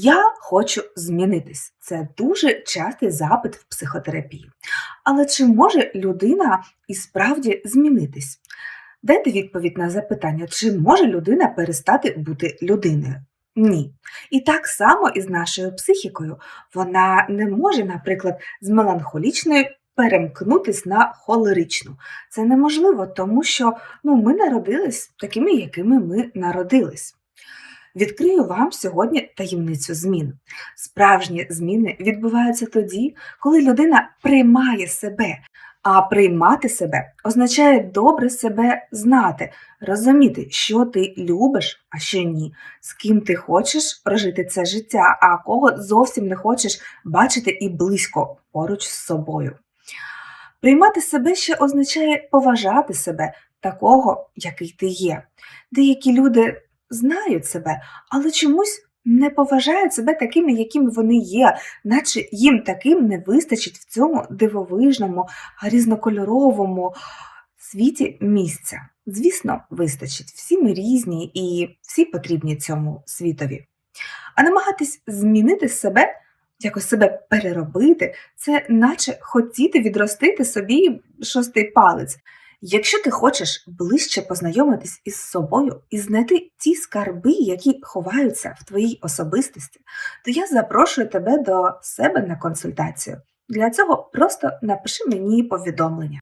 Я хочу змінитись. Це дуже частий запит в психотерапії. Але чи може людина і справді змінитись? Дайте відповідь на запитання, чи може людина перестати бути людиною? Ні. І так само і з нашою психікою. Вона не може, наприклад, з меланхолічної перемкнутись на холеричну. Це неможливо, тому що ну, ми народились такими, якими ми народились. Відкрию вам сьогодні таємницю змін. Справжні зміни відбуваються тоді, коли людина приймає себе. А приймати себе означає добре себе знати, розуміти, що ти любиш, а що ні, з ким ти хочеш прожити це життя, а кого зовсім не хочеш бачити і близько поруч з собою. Приймати себе ще означає поважати себе такого, який ти є. Деякі люди знають себе, але чомусь не поважають себе такими, якими вони є, наче їм таким не вистачить в цьому дивовижному, різнокольоровому світі місця. Звісно, вистачить. Всі ми різні і всі потрібні цьому світові. А намагатись змінити себе, якось себе переробити, це наче хотіти відростити собі шостий палець. Якщо ти хочеш ближче познайомитись із собою і знайти ті скарби, які ховаються в твоїй особистості, то я запрошую тебе до себе на консультацію. Для цього просто напиши мені повідомлення.